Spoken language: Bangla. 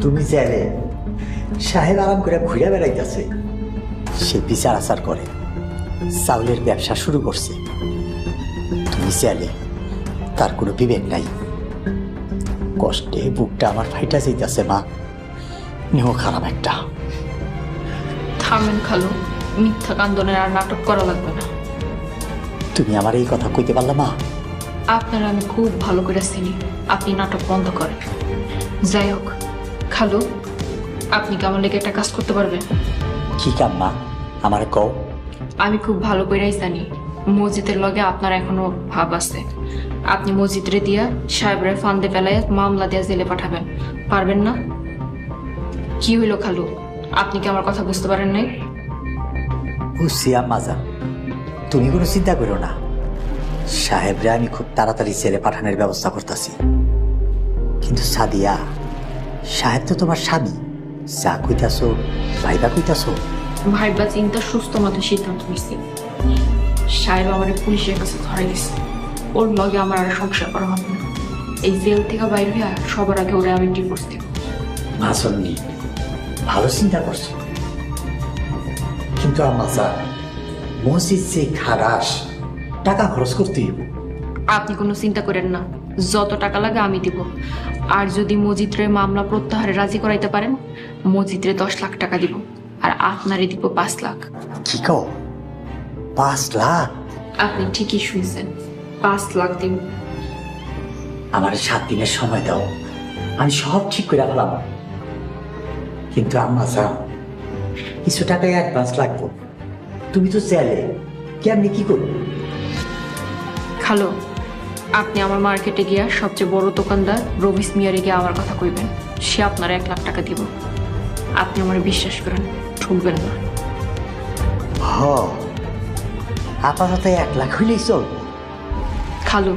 তুমি চাইলে সাহেব আরাম করে ঘুরে বেড়াইতেছে। সে বিচার আচার করে চাউলের ব্যবসা শুরু করছে। তুমি চাইলে তার কোনো বিবেক নাই। কষ্টে বুকটা আমার ফাইটা যাইতেছে মা। নেহ খারাপ একটা। থামেন খালু মিথ্যা কান্দনের আর নাটক করা লাগবে না। তুমি আমার এই কথা কইতে পারলা মা? আপনার আমি খুব ভালো করে চিনি। আপনি নাটক বন্ধ করেন। যাই হোক খালু আপনি কি আমার লেগে একটা কাজ করতে পারবেন? কি কাম মা? আমার কও। আমি খুব ভালো করেই জানি মসজিদের লগে আপনার এখনও ভাব আছে। আপনি মসজিদরে দিয়া সাহেবরে ফান্দে ফেলায় মামলা দিয়া জেলে পাঠাবেন পারবেন না? কি হইল খালু আপনি কি আমার কথা বুঝতে পারেন নাই? বুঝছি মাজা তুমি কোনো চিন্তা করো না। সাহেবরে আমি খুব তাড়াতাড়ি ছেলে পাঠানোর ব্যবস্থা করতেছি। কিন্তু সাদিয়া সাহেব তো তোমার স্বামী। যা কইতাছো ভাইবা কইতাছো। ভাইবা চিন্তা সুস্থ মতো সিদ্ধান্ত নিচ্ছি সাহেব আমার পুলিশের কাছে ধরে গেছে ওর লগে আমার আর সংসার করা হবে না। এই জেল থেকে বাইরে হয়ে সবার আগে ওরা আমি ডিভোর্স দেব। মাসন্নি ভালো চিন্তা করছ। কিন্তু আমার যা মসজিদ যে খারাস টাকা খরচ করতে হইব। আপনি কোনো চিন্তা করেন না। যত টাকা লাগে আমি দিব। আর যদি মজিদরে মামলা প্রত্যাহারে রাজি করাইতে পারেন মজিদরে দশ লাখ টাকা দিব আর আপনারে দিব পাঁচ লাখ। কি কও? পাঁচ লাখ? আপনি ঠিকই শুনছেন পাঁচ লাখ দিব। আমার সাত দিনের সময় দাও আমি সব ঠিক করে রাখলাম কিন্তু আম্মা যা কিছু টাকায় অ্যাডভান্স লাগবো। তুমি তো চাইলে কেমনি কি করব? খালো। আপনি আমার মার্কেটে গিয়া সবচেয়ে বড় দোকানদার রবিস মিয়ারে গিয়ে আমার কথা কইবেন। সে আপনার এক লাখ টাকা দিব। আপনি আমার বিশ্বাস করেন ঠুকবেন না। হ আপাতত এক লাখ হইলেই চল খালু